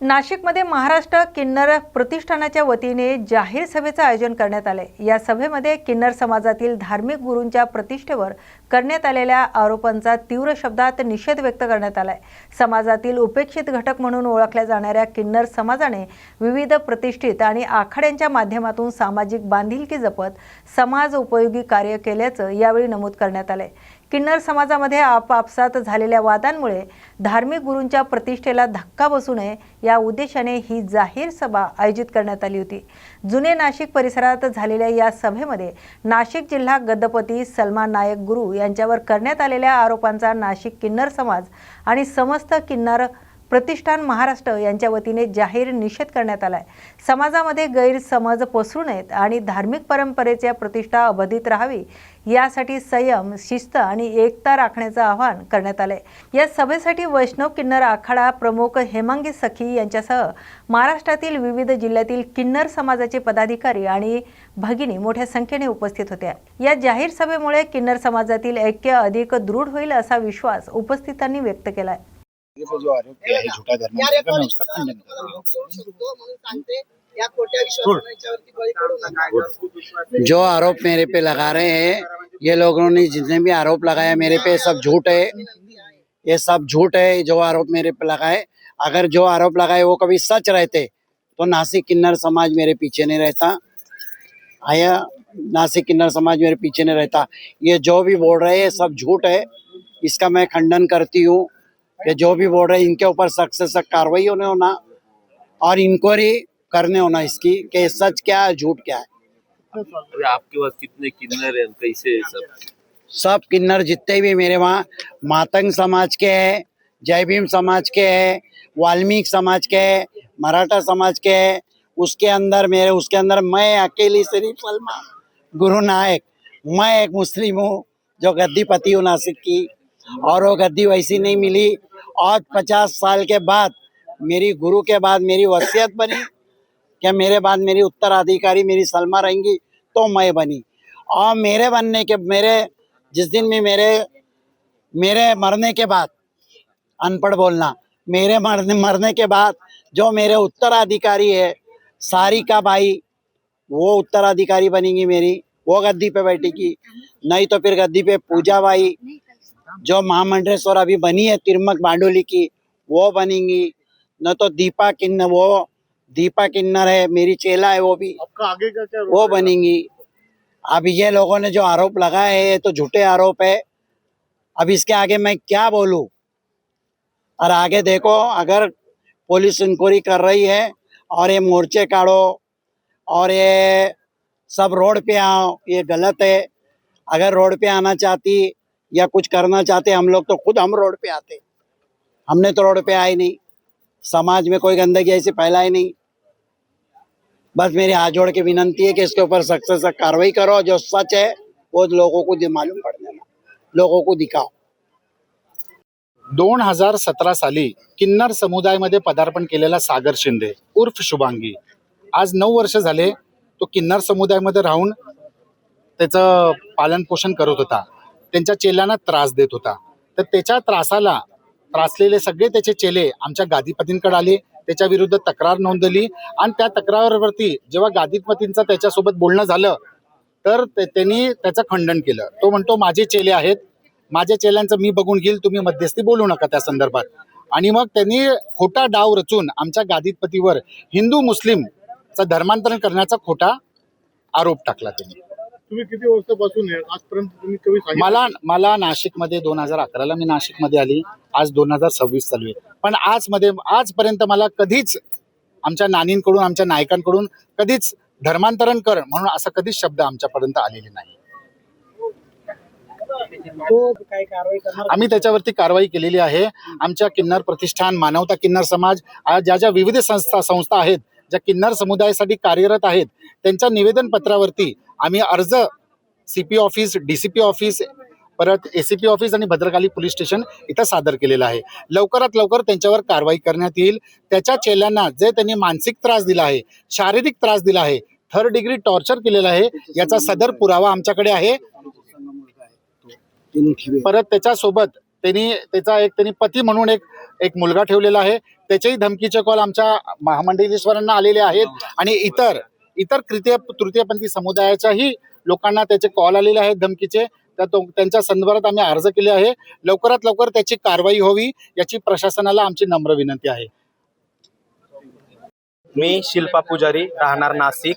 नाशिकमध्ये महाराष्ट्र किन्नर प्रतिष्ठानाच्या वतीने जाहीर सभेचं आयोजन करण्यात आले या सभेमध्ये किन्नर समाजातील धार्मिक गुरूंच्या प्रतिष्ठेवर करण्यात आलेल्या आरोपांचा तीव्र शब्दात निषेध व्यक्त करण्यात आलाय. समाजातील उपेक्षित घटक म्हणून ओळखल्या जाणाऱ्या किन्नर समाजाने विविध प्रतिष्ठित आणि आखाड्यांच्या माध्यमातून सामाजिक बांधिलकी जपत समाज उपयोगी कार्य केल्याचं यावेळी नमूद करण्यात आलंय. किन्नर समाजामध्ये आपापसात झालेल्या वादांमुळे धार्मिक गुरूंच्या प्रतिष्ठेला धक्का बसू नये या उद्देशाने ही जाहीर सभा आयोजित करण्यात आली होती. जुने नाशिक परिसरात झालेल्या या सभेमध्ये नाशिक जिल्हा गद्दपती सलमान नायक गुरु यांच्यावर करण्यात आलेल्या आरोपांचा नाशिक किन्नर समाज आणि समस्त किन्नर प्रतिष्ठान महाराष्ट्र यांच्या वतीने जाहीर निषेध करण्यात आलाय. समाजामध्ये गैरसमज पसरू नयेत आणि धार्मिक परंपरेच्या प्रतिष्ठा अबाधित राहावी यासाठी संयम शिस्त आणि एकता राखण्याचं आवाहन करण्यात आलंय या सभेसाठी वैष्णव किन्नर आखाडा प्रमुख हेमांगी सखी यांच्यासह महाराष्ट्रातील विविध जिल्ह्यातील किन्नर समाजाचे पदाधिकारी आणि भगिनी मोठ्या संख्येने उपस्थित होत्या या जाहीर सभेमुळे किन्नर समाजातील ऐक्य अधिक दृढ होईल असा विश्वास उपस्थितांनी व्यक्त केलाय जो आरोप है झूठा उसका खंडन या जो आरोप मेरे पे लगा रहे हैं, ये लोगों ने जितने भी आरोप लगाया मेरे पे सब झूठ है। ये सब झूठ है, जो आरोप मेरे पे लगाए। अगर जो आरोप लगाए, वो कभी सच रहते तो नासिक किन्नर समाज मेरे पीछे नहीं रहता। आया, नासिक किन्नर समाज मेरे पीछे नहीं रहता। ये जो भी बोल रहे हैं सब झूठ है। इसका मैं खंडन करती हूँ। कि जो भी बोल रहे हैं, इनके ऊपर सख्त से सख्त कार्रवाई होने। होना और इंक्वायरी करने होना इसकी कि सच क्या है झूठ क्या है। आपके पास कितने किन्नर हैं कैसे सब? सब किन्नर जितने भी मेरे वहाँ मातंग समाज के है जय भीम समाज के है वाल्मीकि समाज के है मराठा समाज के हैं उसके अंदर मेरे उसके अंदर मैं अकेली शरीफ सलमान गुरु नायक मैं एक मुस्लिम हूँ जो गद्दी पति हूँ नासिक की और वो गद्दी वैसी नहीं मिली। और पचास साल के बाद मेरी गुरु के बाद मेरी वसीयत बनी क्या मेरे बाद मेरी उत्तराधिकारी मेरी सलमा रहेंगी? तो मैं बनी। और मेरे बनने के, मेरे, जिस दिन भी मेरे मेरे मरने के बाद, अनपढ़ बोलना, मेरे मरने मरने के बाद जो मेरे उत्तराधिकारी है सारिका भाई, वो उत्तराधिकारी बनेंगी मेरी। वो गद्दी पे बैठेगी। नहीं तो फिर गद्दी पे पूजा बाई जो महामंडलेश्वर अभी बनी है, तिरमक बांडोली की, वो बनेंगी। न तो दीपा किन्न वो दीपा किन्नर है मेरी चेला है वो भी। आपका आगे का क्या वो बनेंगी। अब ये लोगों ने जो आरोप लगाए है ये तो झूठे आरोप है। अब इसके आगे मैं क्या बोलूँ? और आगे देखो अगर पुलिस इंक्वायरी कर रही है और ये मोर्चे काढ़ो और ये सब रोड पे आओ ये गलत है। अगर रोड पे आना चाहती या कुछ करना चाहते हम लोग तो खुद हम रोड पे आते। हमने तो रोड पे आए नहीं। समाज में कोई गंदगी ऐसी फैलाई नहीं। बस मेरी हाथ जोड़ के विनंती है कि इसके ऊपर सख्त से सख्त कार्रवाई करो जो सच है वो लोगों को मालूम पड़ देना लोगों को दिखाओ। दोन हजार सतरा साली किन्नर समुदायामध्ये पदार्पण केलेला सागर शिंदे उर्फ शुभांगी. आज नऊ वर्ष झाले तो किन्नर समुदायामध्ये राहून त्याचं पालन पोषण करत होता. त्यांच्या चेल्यांना त्रास देत होता. तर त्याच्या त्रासाला त्रासलेले सगळे त्याचे चेले आमच्या गादीपतींकडे आले. त्याच्या विरुद्ध तक्रार नोंदवली आणि त्या तक्रारवरती जेव्हा गादितपतींचं त्याच्यासोबत बोलणं झालं तर ते- त्यांनी त्याचं खंडन केलं. तो म्हणतो माझे चेले आहेत. माझ्या चेल्यांचं मी बघून घेईल. तुम्ही मध्यस्थी बोलू नका त्या संदर्भात. आणि मग त्यांनी खोटा डाव रचून आमच्या गादितपतीवर हिंदू मुस्लिमचं धर्मांतरण करण्याचा खोटा आरोप टाकला त्यांनी. तुम्ही किती वर्षापासून आहे? आजपर्यंत तुम्ही कधी सांगितलं? मला मला नाशिकमध्ये दोन हजार अकराला मी नाशिकमध्ये आली. आज दोन हजार सव्वीस चालू आहे. पण आज मध्ये आजपर्यंत मला कधीच आमच्या नानींकडून आमच्या नायकांकडून कधीच धर्मांतरण कर म्हणून असा कधीच शब्द आमच्यापर्यंत आलेले नाही. आम्ही त्याच्यावरती कारवाई केलेली आहे. आमच्या किन्नर प्रतिष्ठान मानवता किन्नर समाज आज ज्या ज्या विविध संस्था संस्था आहेत ज्या किन्नर समुदायासाठी कार्यरत आहेत त्यांच्या निवेदन पत्रावरती आम्ही अर्ज C P office D C P office परत ए सी पी ऑफिस आणि भद्रकाली पोलीस स्टेशन इथं सादर केलेलं आहे. लवकरात लवकर त्यांच्यावर कारवाई करण्यात येईल. त्याच्या चेल्यांना जे त्यांनी मानसिक त्रास दिला आहे शारीरिक त्रास दिला आहे थर्ड डिग्री टॉर्चर केलेला आहे याचा सदर पुरावा आमच्याकडे आहे. परत त्याच्यासोबत त्यांनी त्याचा एक त्यांनी पती म्हणून एक एक मुलगा ठेवलेला आहे. त्याचेही धमकीचे कॉल आमच्या महामंडळेश्वरांना आलेले आहेत. आणि इतर इतर तृतीय तृतीयपंथी समुदायाच्याही लोकांना त्याचे कॉल आलेले आहेत धमकीचे. त्या तो त्यांच्या संदर्भात आम्ही अर्ज केले आहे. लवकरात लवकर त्याची कारवाई व्हावी याची प्रशासनाला आमची नम्र विनंती आहे. मी शिल्पा पुजारी राहणार नाशिक.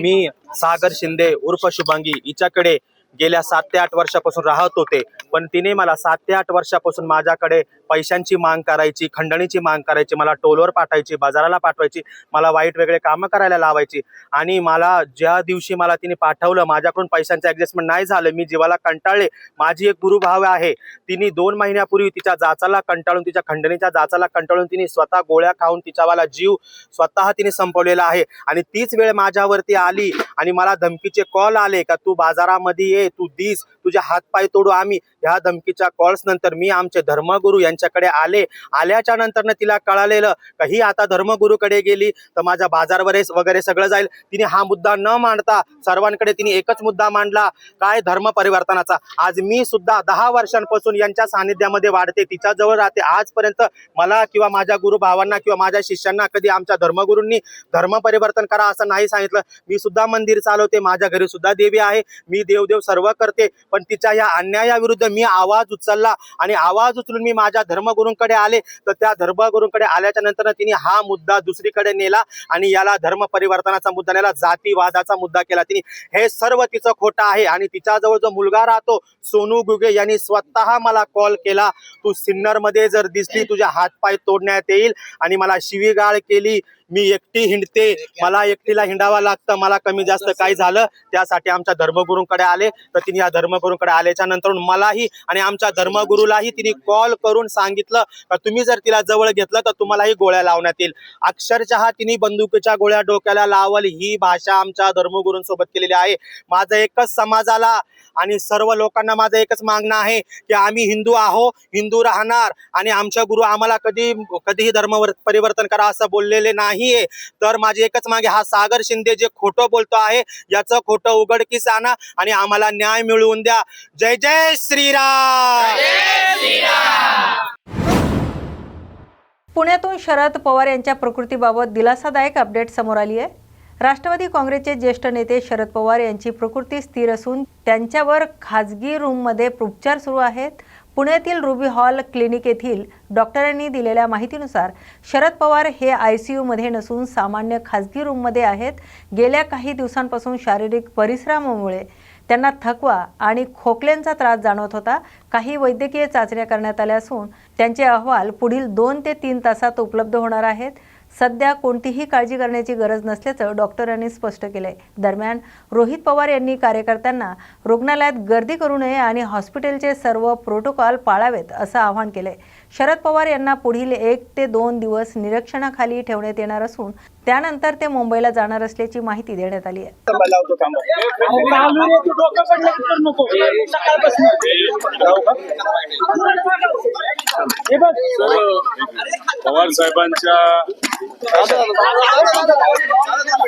मी सागर शिंदे उर्फ शुभांगी हिच्याकडे गेल्या सात ते आठ वर्षापासून राहत होते. पण तिने मला सात ते आठ वर्षापासून माझ्याकडे पैशांची मांग करायची खंडणीची मांग करायची मला टोलवर पाठवायची बाजाराला पाठवायची मला वाईट वेगळे कामं करायला लावायची. आणि मला ज्या दिवशी मला तिने पाठवलं माझ्याकडून पैशांचं ऍडजस्टमेंट नाही झालं मी जीवाला कंटाळले. माझी एक गुरुभाव आहे तिने दोन महिन्यापूर्वी तिच्या जाचाला कंटाळून तिच्या खंडणीच्या जाचाला कंटाळून तिने स्वतः गोळ्या खाऊन तिच्यावाला जीव स्वतः तिने संपवलेला आहे. आणि तीच वेळ माझ्यावरती आली आणि मला धमकीचे कॉल आले का तू बाजारामध्ये ये तू दिस तुझे हातपाय तोडू आम्ही. ह्या धमकीच्या कॉल्स नंतर मी आमचे धर्मगुरू यांच्याकडे आले. आल्याच्यानंतर तिला कळालेलं का ही आता धर्मगुरूकडे गेली तर माझा बाजार वगैरे सगळं जाईल. तिने हा मुद्दा न मांडता सर्वांकडे तिने एकच मुद्दा मांडला काय धर्म परिवर्तनाचा? आज मी सुद्धा दहा वर्षांपासून यांच्या सानिध्यामध्ये वाढते तिच्या जवळ राहते. आजपर्यंत मला किंवा माझ्या गुरु भावांना किंवा माझ्या शिष्यांना कधी आमच्या धर्मगुरूंनी धर्म परिवर्तन करा असं नाही सांगितलं. मी सुद्धा मंदिर चालवते माझ्या घरी सुद्धा देवी आहे. मी देवदेव सर्व करते पण तिच्या या अन्यायाविरुद्ध मी आवाज उचलला आणि आवाज उचलून मी माझ्या धर्मगुरूंकडे आले तर त्या धर्मगुरूंकडे आल्याच्यानंतर तिने हा मुद्दा दुसरीकडे नेला आणि याला धर्म परिवर्तनाचा मुद्दा नेला जातीवादाचा मुद्दा केला तिने. हे सर्व तिचं खोटं आहे आणि तिच्याजवळ जो मुलगा राहतो सोनू गुगे यांनी स्वतः मला कॉल केला. तू सिन्नरमध्ये जर दिसली तुझ्या हातपाय तोडण्यात येईल आणि मला शिवीगाळ केली मी एकटी हिंडते मला एकटीला हिंडावं लागतं मला कमी जास्त काही झालं त्यासाठी आमच्या धर्मगुरूंकडे आले. तर तिने या धर्मगुरूंकडे आल्याच्यानंतर मलाही आणि आमच्या धर्मगुरूलाही तिने कॉल करून सांगितलं का तुम्ही जर तिला जवळ घेतलं तर तुम्हालाही गोळ्या लावण्यात येईल. अक्षरशः तिने बंदुकीच्या गोळ्या डोक्याला लावल ही भाषा आमच्या धर्मगुरूंसोबत केलेली आहे. माझं एकच समाजाला आणि सर्व लोकांना माझं एकच मागणं आहे की आम्ही हिंदू आहो हिंदू राहणार आणि आमच्या गुरु आम्हाला कधी कधीही धर्म परिवर्तन करा असं बोललेले नाही. नाहीये. तर माझी एकच मागे हा सागर शिंदे जे खोटं बोलतो आहे याचं खोटं उघडकीस आणा आणि आम्हाला न्याय मिळवून द्या. जय जय श्रीराम! पुण्यातून शरद पवार यांच्या प्रकृतीबाबत दिलासादायक अपडेट समोर आली आहे. राष्ट्रवादी काँग्रेसचे ज्येष्ठ नेते शरद पवार यांची प्रकृती स्थिर असून त्यांच्यावर खाजगी रूममध्ये उपचार सुरू आहेत. पुण्यातील रुबी हॉल क्लिनिक येथील डॉक्टरांनी दिलेल्या माहितीनुसार शरद पवार हे आय सी यूमध्ये नसून सामान्य खाजगी रूममध्ये आहेत. गेल्या काही दिवसांपासून शारीरिक परिश्रमामुळे त्यांना थकवा आणि खोकल्यांचा त्रास जाणवत होता. काही वैद्यकीय चाचण्या करण्यात आल्या असून त्यांचे अहवाल पुढील दोन ते तीन तासात उपलब्ध होणार आहेत. सध्या कोणतीही काळजी करण्याची गरज नसल्याचं डॉक्टरांनी स्पष्ट केलंय. दरम्यान रोहित पवार यांनी कार्यकर्त्यांना रुग्णालयात गर्दी करू नये आणि हॉस्पिटलचे सर्व प्रोटोकॉल पाळावेत असं आवाहन केलंय. शरद पवार यांना पुढील एक ते दोन दिवस निरीक्षणाखाली ठेवण्यात येणार असून त्यानंतर ते मुंबईला जाणार असल्याची माहिती देण्यात आली आहे. पवार साहेबांच्या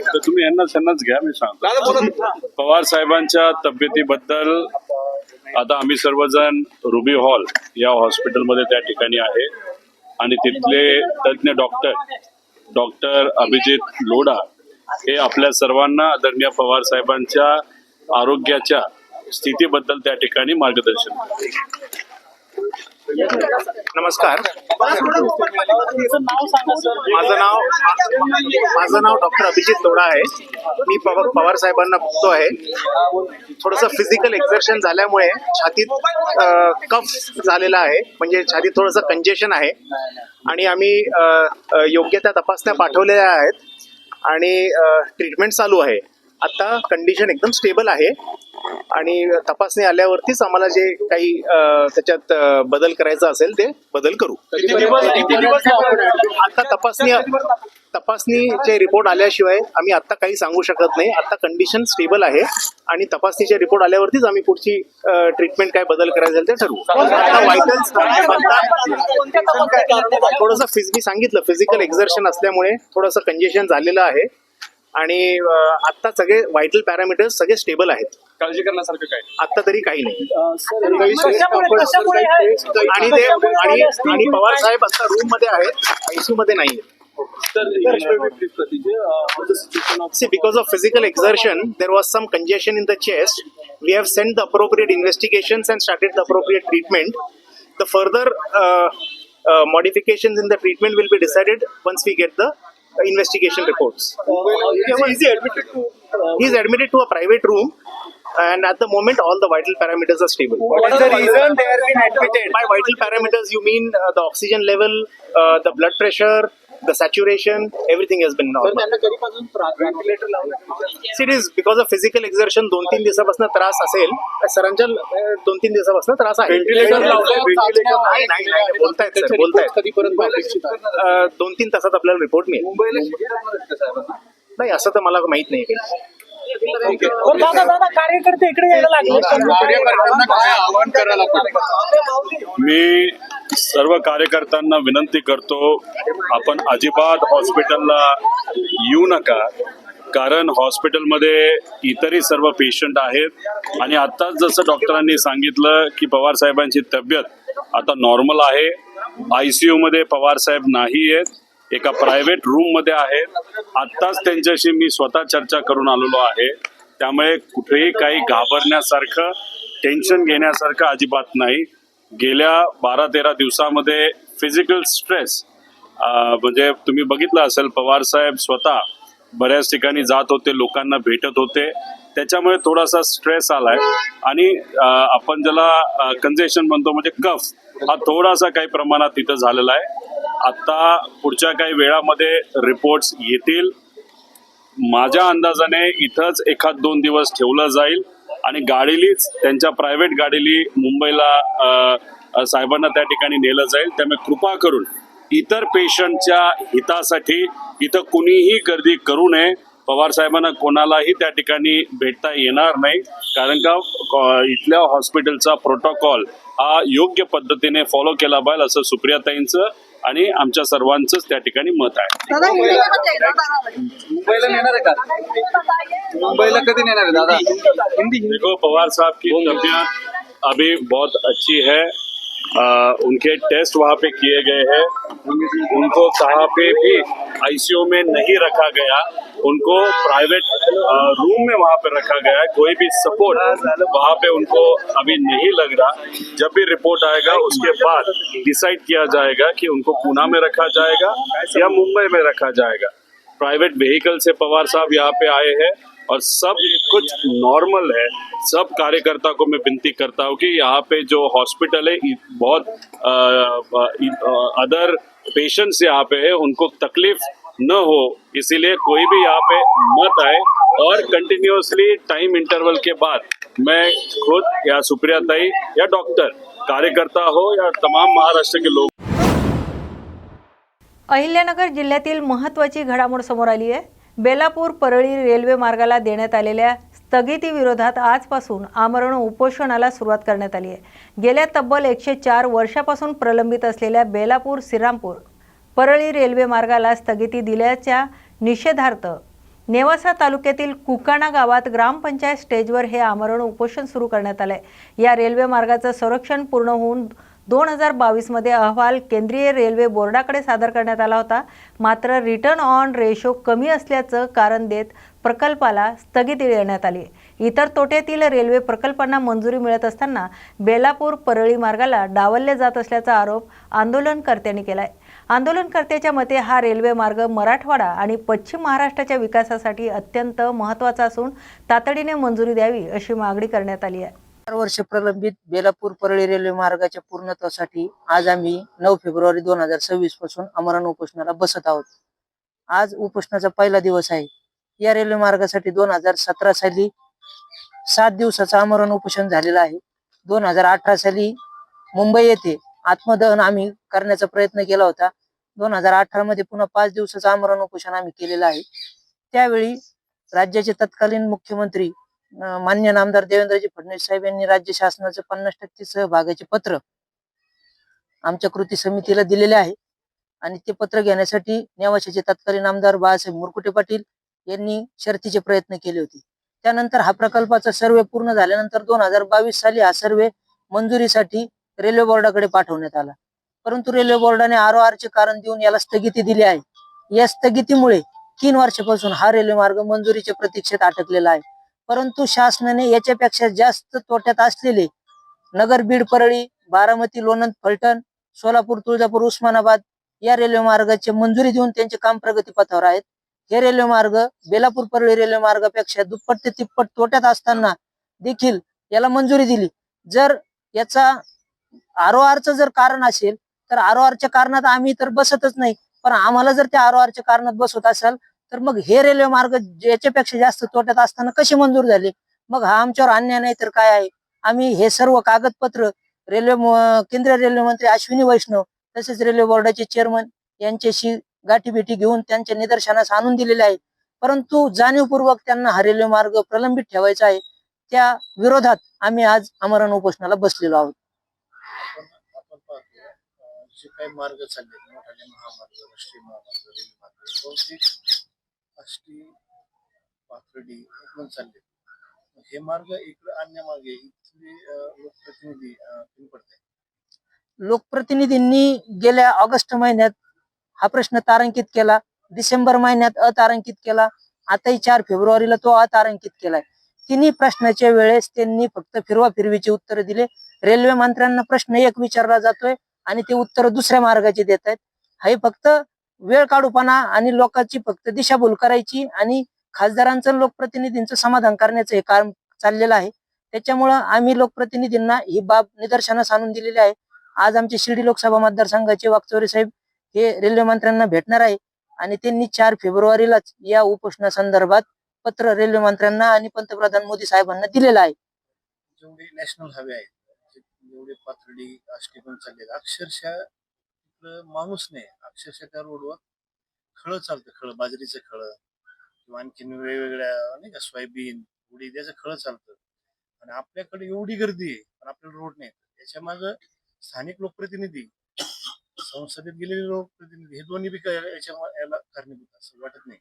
तर तुम्ही यांना त्यांनाच घ्या मी सांगतो. पवार साहेबांच्या तब्येतीबद्दल आता आम्ही सर्वजण रुबी हॉल या हॉस्पिटलमध्ये त्या ठिकाणी आहे आणि तिथले तज्ज्ञ डॉक्टर डॉक्टर अभिजित लोढा हे आपल्या सर्वांना आदरणीय पवार साहेबांच्या आरोग्याच्या स्थितीबद्दल त्या ठिकाणी मार्गदर्शन करतील. नमस्कार. माझं नाव माझं नाव डॉक्टर अभिजित तोडा आहे. मी पवार पवार साहेबांना बघतो आहे. थोडंसं फिजिकल एक्झर्शन झाल्यामुळे छातीत कफ झालेला आहे. म्हणजे छातीत थोडंसं कंजेशन आहे. आणि आम्ही योग्य त्या तपासण्या पाठवलेल्या आहेत. आणि ट्रीटमेंट चालू आहे. आता कंडिशन एकदम स्टेबल आहे. आणि तपासणी आल्यावरतीच आम्हाला जे काही त्याच्यात बदल करायचा असेल ते बदल करू. आता तपासणी तपासणीचे रिपोर्ट आल्याशिवाय आम्ही आता काही सांगू शकत नाही. आता कंडिशन स्टेबल आहे आणि तपासणीचे रिपोर्ट आल्यावरतीच आम्ही पुढची ट्रीटमेंट काय बदल करायचं ते ठरवू. थोडंसं फिज मी सांगितलं फिजिकल एक्झर्शन असल्यामुळे थोडंसं कंजेशन झालेलं आहे. आणि आता सगळे व्हायटल पॅरामीटर्स सगळे स्टेबल आहेत. काळजी करण्यासारखं काय? आता तरी काही नाही. आणि ते आणि पवार साहेब आता रूममध्ये आहेत. आयसू मध्ये नाही see because of physical exertion there was some congestion in the chest we have sent the appropriate investigation and started the appropriate treatment the further modification in the treatment will be decided once we get the we get the uh, investigation reports. He is admitted to a private room, and at the moment, all the vital parameters are stable. What is the reason they have been admitted? By vital parameters, you mean uh, the oxygen level, uh, the blood pressure, the saturation, everything has been normal. See, it is because of physical exertion दोन तीन दिवसापासून त्रास असेल. सरांच्या दोन तीन दिवसापासून त्रास आहे. Ventilator. नाही नाही नाही बोलतायत सर बोलतायत. दोन तीन तासात आपल्याला रिपोर्ट मिळेल. नाही असं तर मला माहीत नाही. काही बरं, दादा दादा कार्यकर्ते इकडे यायला लागले. कार्यकर्त्यांना काय आवाहन करायला पाहिजे मी सर्व कार्यकर्त्यांना विनंती करतो आपण अजिबात हॉस्पिटलला येऊ नका कारण हॉस्पिटलमध्ये इतरही सर्व पेशंट आहेत. आणि आत्ताच जसं डॉक्टरांनी सांगितलं की पवार साहेबांची तब्येत आता नॉर्मल आहे. आय सी मध्ये पवार साहेब नाही आहेत. एका प्रायव्हेट रूममध्ये आहेत आत्ताच त्यांच्याशी मी स्वतः चर्चा करून आलेलो आहे. त्यामुळे कुठेही काही घाबरण्यासारखं टेन्शन घेण्यासारखं अजिबात नाही. गेल्या बारा तेरा दिवसामध्ये फिजिकल स्ट्रेस म्हणजे तुम्ही बघितलं असेल पवार साहेब स्वतः बऱ्याच ठिकाणी जात होते लोकांना भेटत होते. त्याच्यामुळे थोडासा स्ट्रेस आलाय. आणि आपण ज्याला कंजेशन म्हणतो म्हणजे कफ हा थोडासा काही प्रमाणात तिथं झालेला आहे. आता पुढच्या काही वेळामध्ये रिपोर्ट्स येतील. माझ्या अंदाजाने इथंच एखाद दोन दिवस ठेवलं जाईल. आणि गाडीलीच त्यांच्या प्रायव्हेट गाडीली मुंबईला साहेबांना त्या ठिकाणी नेलं जाईल. त्यामुळे कृपा करून इतर पेशंटच्या हितासाठी इथं कुणीही गर्दी करू नये. पवार साहेबांना कोणालाही त्या ठिकाणी भेटता येणार नाही. कारण का इथल्या हॉस्पिटलचा प्रोटोकॉल हा योग्य पद्धतीने फॉलो केला पाहिजे असं सुप्रियाताईंचं आणि आमच्या सर्वांचंच त्या ठिकाणी मत आहे. मुंबईला नेणार आहे का? मुंबईला कधी नेणार आहे दादा? देखो पवार साहब की तबीयत अभी बहुत अच्छी है। आ, उनके टेस्ट वहाँ पे किए गए हैं। उनको कहाँ पे भी आईसीयू में नहीं रखा गया। उनको प्राइवेट रूम में वहाँ पे रखा गया है। कोई भी सपोर्ट वहाँ पे उनको अभी नहीं लग रहा। जब भी रिपोर्ट आएगा उसके बाद डिसाइड किया जाएगा कि उनको पूना में रखा जाएगा या मुंबई में रखा जाएगा। प्राइवेट व्हीकल से पवार साहब यहाँ पे आए हैं। और सब कुछ नॉर्मल है। सब कार्यकर्ता को मैं विनती करता हूँ कि यहाँ पे जो हॉस्पिटल है बहुत अदर पेशेंट्स यहाँ पे है, उनको तकलीफ़ न हो। इसीलिए कोई भी यहाँ पे मत आए और कंटिन्यूसली टाइम इंटरवल के बाद मैं खुद या सुप्रिया ताई या डॉक्टर कार्यकर्ता हो या तमाम महाराष्ट्र के लोग। अहिल्यानगर जिल्ह्यातील महत्त्वाची घडामोड समोर आली आहे. बेलापूर परळी रेल्वे मार्गाला देण्यात आलेल्या स्थगितीविरोधात आजपासून आमरण उपोषणाला सुरुवात करण्यात आली आहे. गेल्या तब्बल एकशे चार वर्षापासून प्रलंबित असलेल्या बेलापूर श्रीरामपूर परळी रेल्वे मार्गाला स्थगिती दिल्याच्या निषेधार्थ नेवासा तालुक्यातील कुकाणा गावात ग्रामपंचायत स्टेजवर हे आमरण उपोषण सुरू करण्यात आलं आहे या रेल्वे मार्गाचं संरक्षण पूर्ण होऊन दोन हजार बावीसमध्ये अहवाल केंद्रीय रेल्वे बोर्डाकडे सादर करण्यात आला होता. मात्र रिटर्न ऑन रेशो कमी असल्याचं कारण देत प्रकल्पाला स्थगिती देण्यात आली. इतर तोट्यातील रेल्वे प्रकल्पांना मंजुरी मिळत असताना बेलापूर परळी मार्गाला डावलले जात असल्याचा आरोप आंदोलनकर्त्यांनी केलाय. आंदोलनकर्त्याच्या मते हा रेल्वे मार्ग मराठवाडा आणि पश्चिम महाराष्ट्राच्या विकासासाठी अत्यंत महत्त्वाचा असून तातडीने मंजुरी द्यावी अशी मागणी करण्यात आली आहे. चार वर्ष प्रलंबित बेलापूर परळी रेल्वे मार्गाच्या पूर्णत्वासाठी आज आम्ही नऊ फेब्रुवारी दोन हजार सव्वीसपासून अमरण उपोषणाला बसत आहोत. आज उपोषणाचा पहिला दिवस आहे. या रेल्वे मार्गासाठी दोन हजार सतरा साली सात दिवसाचं आमरण उपोषण झालेलं आहे. दोन हजार अठरा साली मुंबई येथे आत्मदहन आम्ही करण्याचा प्रयत्न केला होता. दोन हजार अठरा मध्ये पुन्हा पाच दिवसाचं आमरण उपोषण आम्ही केलेलं आहे. त्यावेळी राज्याचे तत्कालीन मुख्यमंत्री मान्य नामदार देवेंद्रजी फडणवीस साहेब यांनी राज्य शासनाचं पन्नास टक्के सहभागाचे पत्र आमच्या कृती समितीला दिलेले आहे. आणि ते पत्र घेण्यासाठी नेवाशाचे तत्कालीन आमदार बाळासाहेब मुरकुटे पाटील यांनी शर्थीचे प्रयत्न केले होते. त्यानंतर हा प्रकल्पाचा सर्वे पूर्ण झाल्यानंतर दोन हजार बावीस साली हा सर्वे मंजुरीसाठी रेल्वे बोर्डाकडे पाठवण्यात आला. परंतु रेल्वे बोर्डाने आर चे कारण देऊन याला स्थगिती दिली आहे. या स्थगितीमुळे तीन वर्षापासून हा रेल्वे मार्ग मंजुरीच्या प्रतीक्षेत अटकलेला आहे. परंतु शासनाने याच्यापेक्षा जास्त तोट्यात असलेले नगर बीड परळी बारामती लोणंद फलटण सोलापूर तुळजापूर उस्मानाबाद या रेल्वे मार्गाची मंजुरी देऊन त्यांचे काम प्रगतीपथावर आहेत. हे रेल्वे मार्ग बेलापूर परळी रेल्वे मार्गापेक्षा दुप्पट ते तिप्पट तोट्यात असताना देखील याला मंजुरी दिली. जर याचा आरओआरचं जर कारण असेल तर आरओआरच्या कारणात आम्ही तर बसतच नाही. पण आम्हाला जर त्या आरओआरच्या कारणात बसवत असाल तर मग हे रेल्वे मार्ग याच्यापेक्षा जास्त तोट्यात असताना कसे मंजूर झाले? मग हा आमच्यावर अन्याय नाही तर काय आहे? आम्ही हे सर्व कागदपत्र रेल्वे केंद्रीय रेल्वे मंत्री अश्विनी वैष्णव तसेच रेल्वे बोर्डाचे चेअरमन यांच्याशी गाठीभेटी घेऊन त्यांच्या निदर्शनास आणून दिलेले आहे. परंतु जाणीवपूर्वक त्यांना हा रेल्वे मार्ग प्रलंबित ठेवायचा आहे. त्या विरोधात आम्ही आज आमरण उपोषणाला बसलेलो आहोत. काही मार्ग चालले मोठाले महामार्ग राष्ट्रीय महामार्ग रेल्वे मार्ग आष्टी पाथर्डी इकडून चालले. हे मार्ग इकडे आणण्यामागे इथले लोकप्रतिनिधी कमी पडतायत लोकप्रतिनिधींनी गेल्या ऑगस्ट महिन्यात हा प्रश्न तारांकित केला. डिसेंबर महिन्यात अतारांकित केला. आताही चार फेब्रुवारीला तो अतारांकित केलाय. तिन्ही प्रश्नाच्या वेळेस त्यांनी फक्त फिरवा फिरवीचे उत्तर दिले. रेल्वे मंत्र्यांना प्रश्न एक विचारला जातोय आणि ते उत्तर दुसऱ्या मार्गाचे देत आहेत हे फक्त वेळ काढूपणा आणि लोकांची फक्त दिशाभूल करायची आणि खासदारांचं लोकप्रतिनिधींचं समाधान करण्याचं हे काम चाललेलं आहे. त्याच्यामुळं आम्ही लोकप्रतिनिधींना ही बाब निदर्शनास आणून दिलेली आहे. आज आमचे शिर्डी लोकसभा मतदारसंघाचे वाकचोरे साहेब हे रेल्वे मंत्र्यांना भेटणार आहे आणि त्यांनी चार फेब्रुवारीलाच या उपोषणासंदर्भात पत्र रेल्वे मंत्र्यांना आणि पंतप्रधान मोदी साहेबांना दिलेलं आहे. जेवढे नॅशनल हवे आहेत जेवढे पाथर्डी अक्षरशः आपलं माणूस नाही. अक्षरशः त्या रोडवर खळं चालतं खळं बाजरीचं खळं किंवा आणखीन वेगवेगळ्या नाही का सोयाबीन उडीद याचं खळं चालतं. आणि आपल्याकडे एवढी गर्दी आहे पण आपल्याला रोड नाही. याच्या माग स्थानिक लोकप्रतिनिधी संसदेत गेलेले लोकप्रतिनिधी हे दोन्ही बी याच्या याला कारणीभूत असं वाटत नाही.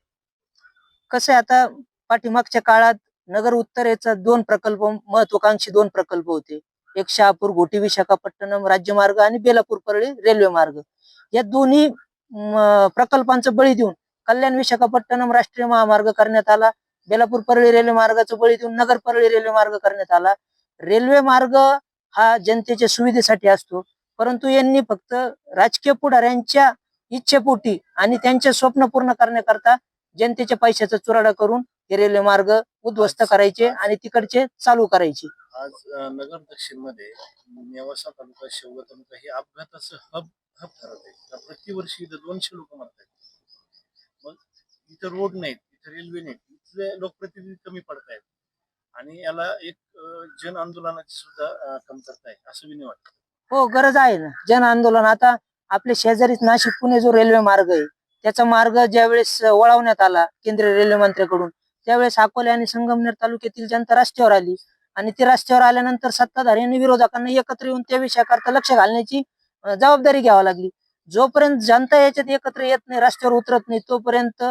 कसं आहे आता पाठीमागच्या काळात नगर उत्तरेचा दोन प्रकल्प महत्वाकांक्षी दोन प्रकल्प होते. एक शहापूर घोटी विशाखापट्टणम राज्यमार्ग आणि बेलापूर परळी रेल्वे मार्ग. या दोन्ही प्रकल्पांचं बळी देऊन कल्याण विशाखापट्टणम राष्ट्रीय महामार्ग करण्यात आला. बेलापूर परळी रेल्वे मार्गाचं बळी देऊन नगर परळी रेल्वे मार्ग करण्यात आला. रेल्वे मार्ग हा जनतेच्या सुविधेसाठी असतो. परंतु यांनी फक्त राजकीय पुढाऱ्यांच्या इच्छेपोटी आणि त्यांचे स्वप्न पूर्ण करण्याकरता जनतेच्या पैशाचा चुराडा करून हे रेल्वे मार्ग उद्ध्वस्त करायचे आणि तिकडचे चालू करायचे. आज नगर दक्षिणमध्ये नेवासा तालुका शेवगा तालुका हे अपघाताचं हब हा ठरत आहे. प्रतिवर्षी इथं दोनशे लोक मरतात मग इथं रोड नाहीत इथं रेल्वे नाहीत इथले लोकप्रतिनिधी कमी पडत आहेत आणि याला एक जन आंदोलनाची सुद्धा कमतरता आहे असं विनय वाटत. हो गरज आहे ना. जन आंदोलन आता आपल्या शेजारीच नाशिक पुणे जो रेल्वे मार्ग आहे त्याचा मार्ग ज्यावेळेस वळवण्यात आला केंद्रीय रेल्वे मंत्र्याकडून त्यावेळेस अकोले आणि संगमनेर तालुक्यातील जनता रस्त्यावर आली. आणि ती रस्त्यावर आल्यानंतर सत्ताधाऱ्यांनी विरोधकांना एकत्र येऊन त्या विषयाकरता लक्ष घालण्याची जबाबदारी घ्यावी लागली. जोपर्यंत जनता याच्यात एकत्र येत नाही रस्त्यावर उतरत नाही तोपर्यंत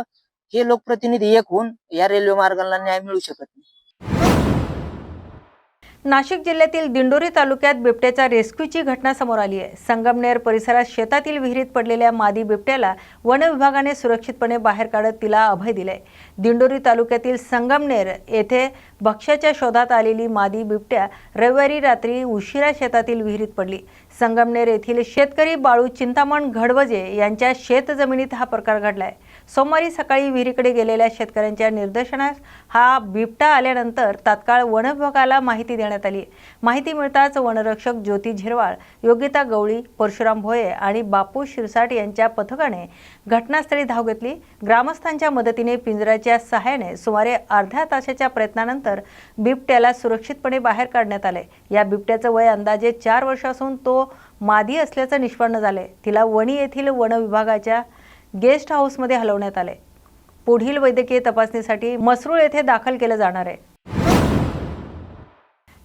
हे लोकप्रतिनिधी एक होऊन या रेल्वे मार्गाला न्याय मिळू शकत नाही. नाशिक जिल्ह्यातील दिंडोरी तालुक्यात बिबट्याच्या रेस्क्यूची घटना समोर आली आहे. संगमनेर परिसरात शेतातील विहिरीत पडलेल्या मादी बिबट्याला वनविभागाने सुरक्षितपणे बाहेर काढत तिला अभय दिलंय दिंडोरी तालुक्यातील संगमनेर येथे भक्ष्याच्या शोधात आलेली मादी बिबट्या रविवारी रात्री उशिरा शेतातील विहिरीत पडली. संगमनेर येथील शेतकरी बाळू चिंतामण घडवजे यांच्या शेतजमिनीत हा प्रकार घडलाय. सोमवारी सकाळी विहिरीकडे गेलेल्या शेतकऱ्यांच्या निर्देशनास हा बिबटा आल्यानंतर तात्काळ वन विभागाला माहिती देण्यात आली. माहिती मिळताच वनरक्षक ज्योती झिरवाळ योगिता गवळी परशुराम भोये आणि बापू शिरसाट यांच्या पथकाने घटनास्थळी धाव घेतली. ग्रामस्थांच्या मदतीने पिंजऱ्याच्या सहाय्याने सुमारे अर्ध्या तासाच्या प्रयत्नानंतर बिबट्याला सुरक्षितपणे बाहेर काढण्यात आले. या बिबट्याचं वय अंदाजे चार वर्ष असून तो मादी असल्याचं निष्पन्न झाले. तिला वणी येथील वन विभागाच्या गेस्ट हाऊसमध्ये हलवण्यात आले. पुढील वैद्यकीय तपासणीसाठी मसरूळ येथे दाखल केलं जाणार आहे.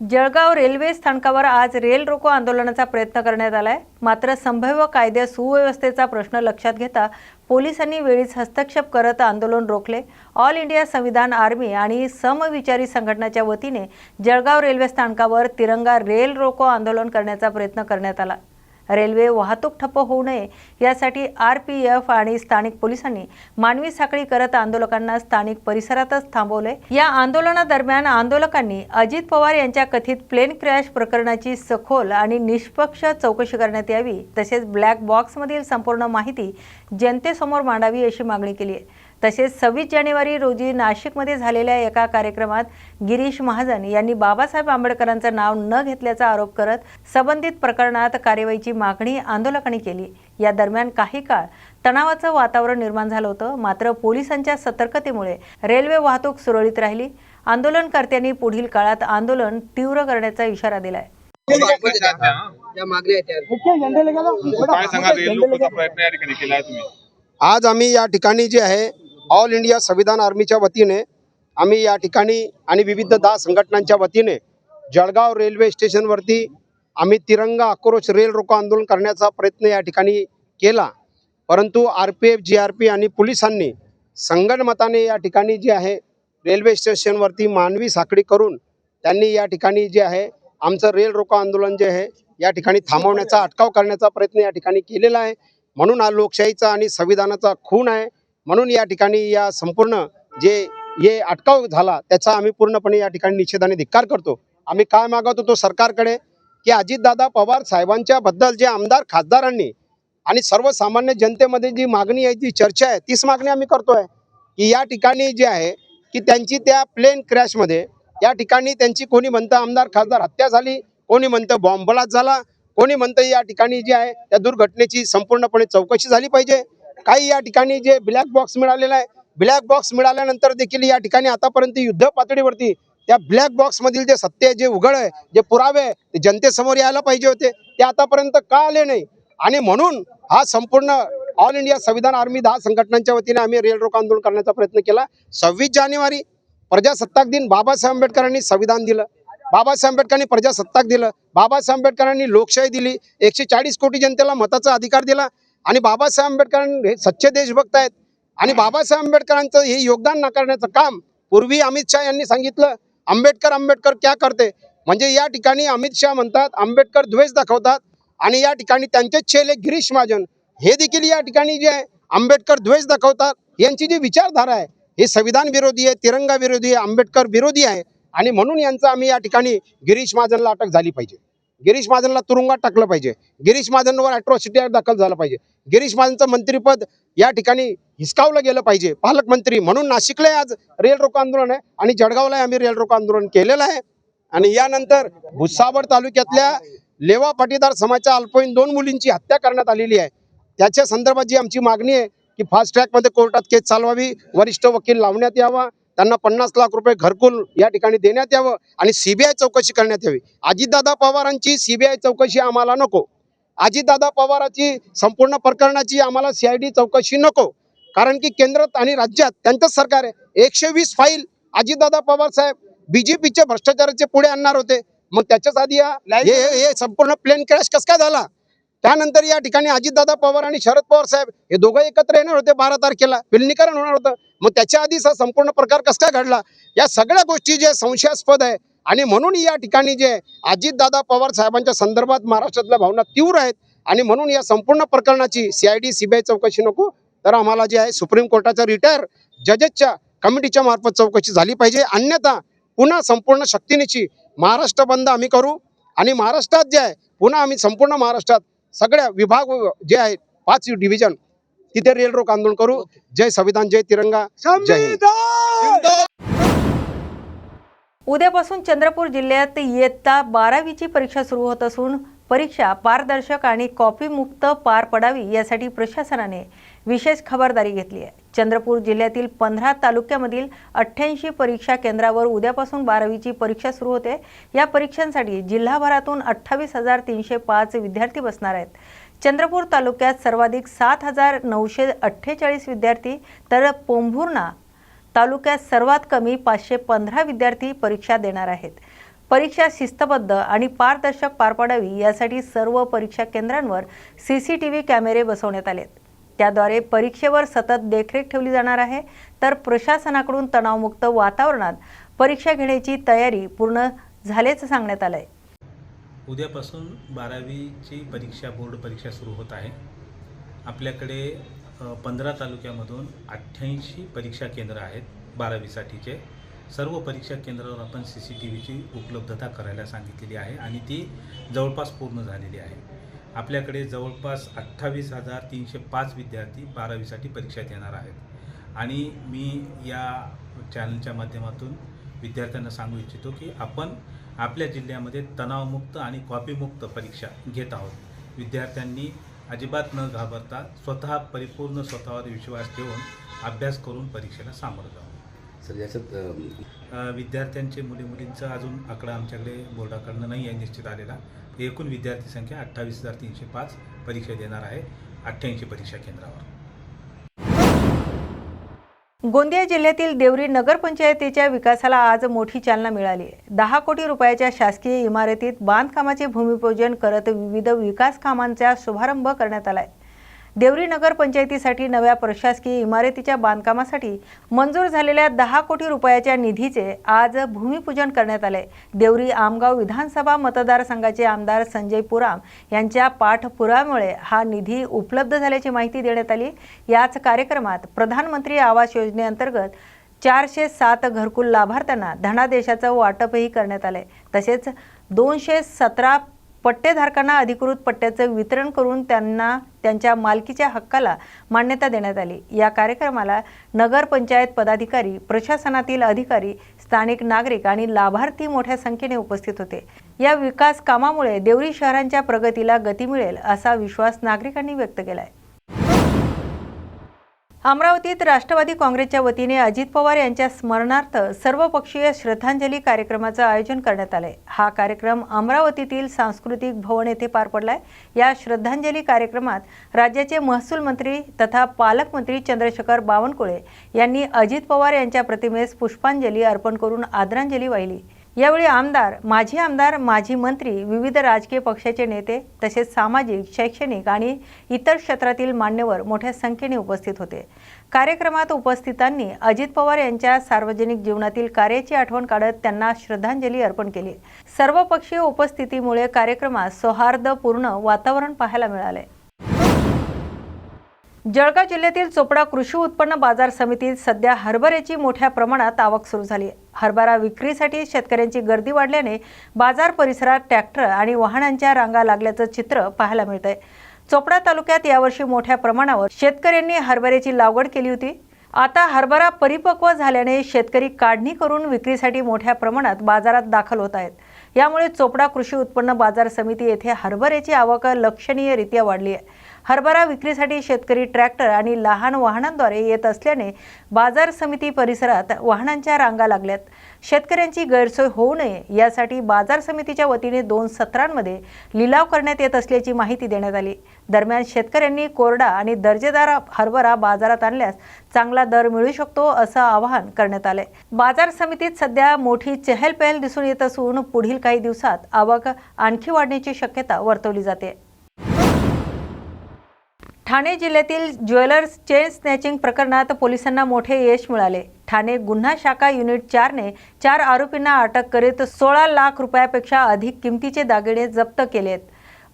जळगाव रेल्वे स्थानकावर आज रेल रोको आंदोलनाचा प्रयत्न करण्यात आलाय. मात्र संभाव्य कायद्या सुव्यवस्थेचा प्रश्न लक्षात घेता पोलिसांनी वेळीच हस्तक्षेप करत आंदोलन रोखले. ऑल इंडिया संविधान आर्मी आणि समविचारी संघटनाच्या वतीने जळगाव रेल्वे स्थानकावर तिरंगा रेल रोको आंदोलन करण्याचा प्रयत्न करण्यात आला. रेल्वे वाहतूक ठप्प होऊ नये यासाठी आर पी एफ आणि स्थानिक पोलिसांनी मानवी साखळी करत आंदोलकांना स्थानिक परिसरातच थांबवले. या आंदोलनादरम्यान आंदोलकांनी अजित पवार यांच्या कथित प्लेन क्रॅश प्रकरणाची सखोल आणि निष्पक्ष चौकशी करण्यात यावी तसेच ब्लॅक बॉक्समधील संपूर्ण माहिती जनतेसमोर मांडावी अशी मागणी केली आहे. तसेच सव्वीस जानेवारी रोजी नाशिकमध्ये झालेल्या एका कार्यक्रमात गिरीश महाजन यांनी बाबासाहेब आंबेडकरांचं नाव न घेतल्याचा आरोप करत संबंधित प्रकरणात कार्यवाहीची मागणी आंदोलकांनी केली. या दरम्यान काही काळ तणावाचं वातावरण निर्माण झालं होतं. मात्र पोलिसांच्या सतर्कतेमुळे रेल्वे वाहतूक सुरळीत राहिली. आंदोलनकर्त्यांनी पुढील काळात आंदोलन तीव्र करण्याचा इशारा दिलाय. आज आम्ही या ठिकाणी जे आहे ऑल इंडिया संविधान आर्मीच्या वतीने आम्ही या ठिकाणी आणि विविध दहा संघटनांच्या वतीने जळगाव रेल्वे स्टेशनवरती आम्ही तिरंगा आक्रोश रेल रोको आंदोलन करण्याचा प्रयत्न या ठिकाणी केला. परंतु R P F G R P आणि पोलिसांनी संगणमताने या ठिकाणी जे आहे रेल्वे स्टेशनवरती मानवी साखळी करून त्यांनी या ठिकाणी जे आहे आमचं रेल रोको आंदोलन जे आहे या ठिकाणी थांबवण्याचा अटकाव करण्याचा प्रयत्न या ठिकाणी केलेला आहे. म्हणून हा लोकशाहीचा आणि संविधानाचा खून आहे. म्हणून या ठिकाणी या संपूर्ण जे हे अटकाव झाला त्याचा आम्ही पूर्णपणे या ठिकाणी निषेधाने धिक्कार करतो. आम्ही काय मागवतो होतो सरकारकडे? की अजितदादा पवार साहेबांच्या बद्दल जे आमदार खासदारांनी आणि सर्वसामान्य जनतेमध्ये जी मागणी आहे जी चर्चा आहे तीच मागणी आम्ही करतोय. की या ठिकाणी जे आहे की त्यांची त्या प्लेन क्रॅशमध्ये या ठिकाणी त्यांची कोणी म्हणतं आमदार खासदार हत्या झाली कोणी म्हणतं बॉम्ब ब्लास्ट झाला कोणी म्हणतं या ठिकाणी जे आहे त्या दुर्घटनेची संपूर्णपणे चौकशी झाली पाहिजे. काही या ठिकाणी जे ब्लॅक बॉक्स मिळालेला आहे. ब्लॅक बॉक्स मिळाल्यानंतर देखील या ठिकाणी आतापर्यंत युद्ध पातळीवरती त्या ब्लॅक बॉक्समधील जे सत्य आहे जे उघड आहे जे पुरावे आहे ते जनतेसमोर यायला पाहिजे होते. ते आतापर्यंत का आले नाही? आणि म्हणून हा संपूर्ण ऑल इंडिया संविधान आर्मी दहा संघटनांच्या वतीने आम्ही रेल रोको आंदोलन करण्याचा प्रयत्न केला. सव्वीस जानेवारी प्रजासत्ताक दिन बाबासाहेब आंबेडकरांनी संविधान दिलं. बाबासाहेब आंबेडकरांनी प्रजासत्ताक दिलं. बाबासाहेब आंबेडकरांनी लोकशाही दिली. एकशे चाळीस कोटी जनतेला मताचा अधिकार दिला. आणि बाबासाहेब आंबेडकरांनी हे सच्चे देशभक्त आहेत. आणि बाबासाहेब आंबेडकरांचं हे योगदान नाकारण्याचं काम पूर्वी अमित शहा यांनी सांगितलं. आंबेडकर आंबेडकर क्या करते? म्हणजे या ठिकाणी अमित शहा म्हणतात आंबेडकर द्वेष दाखवतात. आणि या ठिकाणी त्यांचेच चेले गिरीश महाजन हे देखील या ठिकाणी जे आहे आंबेडकर द्वेष दाखवतात. यांची जी विचारधारा आहे हे संविधान विरोधी आहे तिरंगा विरोधी आहे आंबेडकर विरोधी आहे. आणि म्हणून यांचं आम्ही या ठिकाणी गिरीश महाजनला अटक झाली पाहिजे. गिरीश महाजनला तुरुंगात टाकलं पाहिजे. गिरीश महाजनवर अॅट्रॉसिटी दाखल झालं पाहिजे. गिरीश महाजनचं मंत्रीपद या ठिकाणी हिसकावलं गेलं पाहिजे. पालकमंत्री म्हणून नाशिकला आज रेल रोको आंदोलन आहे आणि जळगावला आम्ही रेल रोको आंदोलन केलेलं आहे. आणि यानंतर भुसावळ तालुक्यातल्या लेवा पाटीदार समाजाच्या अल्पवयीन दोन मुलींची हत्या करण्यात आलेली आहे. त्याच्या संदर्भात जी आमची मागणी आहे की फास्ट ट्रॅकमध्ये कोर्टात केस चालवावी वरिष्ठ वकील लावण्यात यावा त्यांना पन्नास लाख रुपये घरकुल या ठिकाणी देण्यात यावं आणि सीबीआय चौकशी करण्यात यावी. अजितदादा पवारांची सीबीआय चौकशी आम्हाला नको. अजितदादा पवाराची संपूर्ण प्रकरणाची आम्हाला सीआयडी चौकशी नको. कारण की केंद्रात आणि राज्यात त्यांचंच सरकार आहे. एकशे वीस फाईल अजितदादा पवार साहेब बीजेपीचे भ्रष्टाचाराचे पुढे आणणार होते. मग त्याच्याच आधी हा- हे हे- हे संपूर्ण प्लेन क्रॅश कस काय झाला? त्यानंतर या ठिकाणी अजितदादा पवार आणि शरद पवार साहेब हे दोघं एकत्र येणार होते बारा तारखेला. विलिनीकरण होणार होतं. मग त्याच्या आधीच हा संपूर्ण प्रकार कस काय घडला? या सगळ्या गोष्टी जे संशयास्पद आहे आणि म्हणून या ठिकाणी जे अजितदादा पवार साहेबांच्या संदर्भात महाराष्ट्रातल्या भावना तीव्र आहेत आणि म्हणून या संपूर्ण प्रकरणाची सीआयडी सीबीआय चौकशी नको. तर आम्हाला जे आहे सुप्रीम कोर्टाच्या रिटायर जजेसच्या कमिटीच्या मार्फत चौकशी झाली पाहिजे. अन्यथा पुन्हा संपूर्ण शक्तीनिशी महाराष्ट्र बंद आम्ही करू. आणि महाराष्ट्रात जे आहे पुन्हा आम्ही संपूर्ण महाराष्ट्रात सगळ्या विभाग जे आहे पाच डिव्हिजन तिथे रेल रोक आंदोलन करू. जय संविधान जय तिरंगा जय हिंद. उद्यापासून चंद्रपूर जिल्ह्यात इयत्ता बारावीची परीक्षा सुरू होत असून परीक्षा पारदर्शक आणि कॉपीमुक्त पार पडावी यासाठी प्रशासनाने विशेष खबरदारी घेतली आहे. चंद्रपूर जिल्ह्यातील पंधरा तालुक्यामधील अठ्ठ्याऐंशी परीक्षा केंद्रावर उद्यापासून बारावीची परीक्षा सुरू होते. या परीक्षांसाठी जिल्हाभरातून अठ्ठावीस हजार तीनशे पाच विद्यार्थी बसणार आहेत. चंद्रपूर तालुक्यात सर्वाधिक सात हजार नऊशे अठ्ठेचाळीस विद्यार्थी तर पोंभुर्णा तालुक्यात सर्वात कमी पाचशे पंधरा विद्यार्थी परीक्षा देणार आहेत. परीक्षा शिस्तबद्ध आणि पारदर्शक पार पडावी यासाठी सर्व परीक्षा केंद्रांवर सी सी टी व्ही कॅमेरे बसवण्यात आलेत. त्याद्वारे परीक्षेवर सतत देखरेख ठेवली जाणार आहे. तर प्रशासनाकडून तणावमुक्त वातावरणात परीक्षा घेण्याची तयारी पूर्ण झाल्याचं सांगण्यात आलं आहे उद्यापासून बारावीची परीक्षा बोर्ड परीक्षा सुरू होत आहे. आपल्याकडे पंधरा तालुक्यामधून अठ्ठ्याऐंशी परीक्षा केंद्र आहेत बारावीसाठीचे. सर्व परीक्षा केंद्रावर आपण सी सी टी व्हीची उपलब्धता करायला सांगितलेली आहे आणि ती जवळपास पूर्ण झालेली आहे. आपल्याकडे जवळपास अठ्ठावीस हजार तीनशे पाच विद्यार्थी बारावीसाठी परीक्षा देणार आहेत. आणि मी या चॅनलच्या माध्यमातून विद्यार्थ्यांना सांगू इच्छितो की आपण आपल्या जिल्ह्यामध्ये तणावमुक्त आणि कॉपीमुक्त परीक्षा घेत आहोत. विद्यार्थ्यांनी अजिबात न घाबरता स्वतः परिपूर्ण स्वतःवर विश्वास ठेवून अभ्यास करून परीक्षेला सामोरं जावं. सर याच्यात विद्यार्थ्यांचे मुली मुलींचा अजून आकडा आमच्याकडे बोर्डाकडनं नाही आहे निश्चित आलेला. एकूण विद्यार्थी संख्या अठ्ठावीस हजार तीनशे पाच परीक्षा देणार आहे अठ्ठ्याऐंशी परीक्षा केंद्रावर. गोंदिया जिल्ह्यातील देवरी नगरपंचायतीच्या विकासाला आज मोठी चालना मिळाली. दहा कोटी रुपयाच्या शासकीय इमारतीत बांधकामाचे भूमिपूजन करत विविध विकास कामांचा शुभारंभ करण्यात आलाय. देवरी नगरपंचायतीसाठी नव्या प्रशासकीय इमारतीच्या बांधकामासाठी मंजूर झालेल्या दहा कोटी रुपयाच्या निधीचे आज भूमिपूजन करण्यात आले. देवरी आमगाव विधानसभा मतदारसंघाचे आमदार संजय पुराम यांच्या पाठपुरामुळे हा निधी उपलब्ध झाल्याची माहिती देण्यात आली. याच कार्यक्रमात प्रधानमंत्री आवास योजनेअंतर्गत चारशे सात घरकुल लाभार्थ्यांना धनादेशाचं वाटपही करण्यात आले. तसेच दोनशे सतरा पट्टेधारकांना अधिकृत पट्ट्याचं वितरण करून त्यांना त्यांच्या मालकीच्या हक्काला मान्यता देण्यात आली. या कार्यक्रमाला नगरपंचायत पदाधिकारी प्रशासनातील अधिकारी स्थानिक नागरिक आणि लाभार्थी मोठ्या संख्येने उपस्थित होते. या विकास कामामुळे देवरी शहरांच्या प्रगतीला गती मिळेल असा विश्वास नागरिकांनी व्यक्त केलाय. अमरावतीत राष्ट्रवादी काँग्रेसच्या वतीने अजित पवार यांच्या स्मरणार्थ सर्वपक्षीय श्रद्धांजली कार्यक्रमाचं आयोजन करण्यात आलंय. हा कार्यक्रम अमरावतीतील सांस्कृतिक भवन येथे पार पडलाय. या श्रद्धांजली कार्यक्रमात राज्याचे महसूल मंत्री तथा पालकमंत्री चंद्रशेखर बावनकुळे यांनी अजित पवार यांच्या प्रतिमेस पुष्पांजली अर्पण करून आदरांजली वाहिली. यावेळी आमदार माजी आमदार माजी मंत्री विविध राजकीय पक्षाचे नेते तसेच सामाजिक शैक्षणिक आणि इतर क्षेत्रातील मान्यवर मोठ्या संख्येने उपस्थित होते. कार्यक्रमात उपस्थितांनी अजित पवार यांच्या सार्वजनिक जीवनातील कार्याची आठवण काढत त्यांना श्रद्धांजली अर्पण केली. सर्वपक्षीय उपस्थितीमुळे कार्यक्रमात सौहार्दपूर्ण वातावरण पाहायला मिळाले. जळगाव जिल्ह्यातील चोपडा कृषी उत्पन्न बाजार समितीत सध्या हरभऱ्याची मोठ्या प्रमाणात आवक सुरू झाली. हरभरा विक्रीसाठी शेतकऱ्यांची गर्दी वाढल्याने बाजार परिसरात ट्रॅक्टर आणि वाहनांच्या रांगा लागल्याचं चित्र पाहायला मिळतंय. चोपडा तालुक्यात यावर्षी मोठ्या प्रमाणावर शेतकऱ्यांनी हरभऱ्याची लागवड केली होती. आता हरभरा परिपक्व झाल्याने शेतकरी काढणी करून विक्रीसाठी मोठ्या प्रमाणात बाजारात दाखल होत आहेत. यामुळे चोपडा कृषी उत्पन्न बाजार समिती येथे हरभऱ्याची आवक लक्षणीयरित्या वाढली आहे. हरभरा विक्रीसाठी शेतकरी ट्रॅक्टर आणि लहान वाहनांद्वारे येत असल्याने बाजार समिती परिसरात वाहनांच्या रांगा लागल्यात. शेतकऱ्यांची गैरसोय होऊ नये यासाठी बाजार समितीच्या वतीने दोन सत्रांमध्ये लिलाव करण्यात येत असल्याची माहिती देण्यात आली. दरम्यान शेतकऱ्यांनी कोरडा आणि दर्जेदार हरभरा बाजारात आणल्यास चांगला दर मिळू शकतो असं आवाहन करण्यात आले बाजार समितीत सध्या मोठी चहलपहल दिसून येत असून पुढील काही दिवसात आवक आणखी वाढण्याची शक्यता वर्तवली जाते. ठाणे जिल्ह्यातील ज्वेलर्स चेन स्नॅचिंग प्रकरणात पोलिसांना मोठे यश मिळाले. ठाणे गुन्हा शाखा युनिट चारने चार आरोपींना अटक करीत सोळा लाख रुपयापेक्षा अधिक किमतीचे दागिने जप्त केलेत.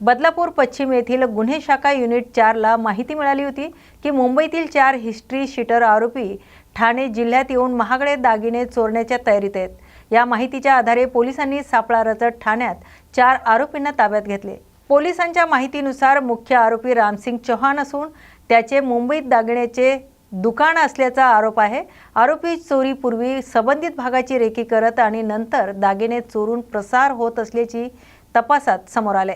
बदलापूर पश्चिम येथील गुन्हे शाखा युनिट चारला माहिती मिळाली होती की मुंबईतील चार हिस्ट्री शीटर आरोपी ठाणे जिल्ह्यात येऊन महागडे दागिने चोरण्याच्या तयारीत आहेत. या माहितीच्या आधारे पोलिसांनी सापळा रचत ठाण्यात चार आरोपींना ताब्यात घेतले. पोलिसांच्या माहितीनुसार मुख्य आरोपी रामसिंग चौहान असून त्याचे मुंबईत दागिन्याचे दुकान असल्याचा आरोप आहे. आरोपी चोरीपूर्वी संबंधित भागाची रेकी करत आणि नंतर दागिने चोरून प्रसार होत असल्याची तपासात समोर आले.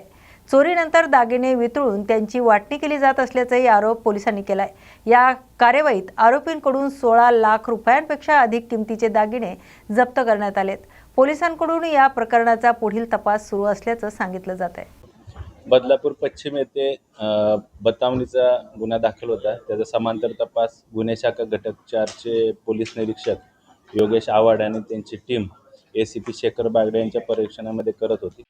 चोरीनंतर दागिने वितळून त्यांची वाटणी केली जात असल्याचाही आरोप पोलिसांनी केलाय. या कार्यवाहीत आरोपींकडून सोळा लाख रुपयांपेक्षा अधिक किमतीचे दागिने जप्त करण्यात आलेत. पोलिसांकडून या प्रकरणाचा पुढील तपास सुरू असल्याचं सांगितलं जात आहे बदलापूर पश्चिम येथे बतावणीचा गुन्हा दाखल होता. त्याचा समांतर तपास गुन्हे शाखा घटक चारचे पोलीस निरीक्षक योगेश आव्हाड आणि त्यांची team A C P Shekhar Bagde यांच्या परीक्षणामध्ये करत होती.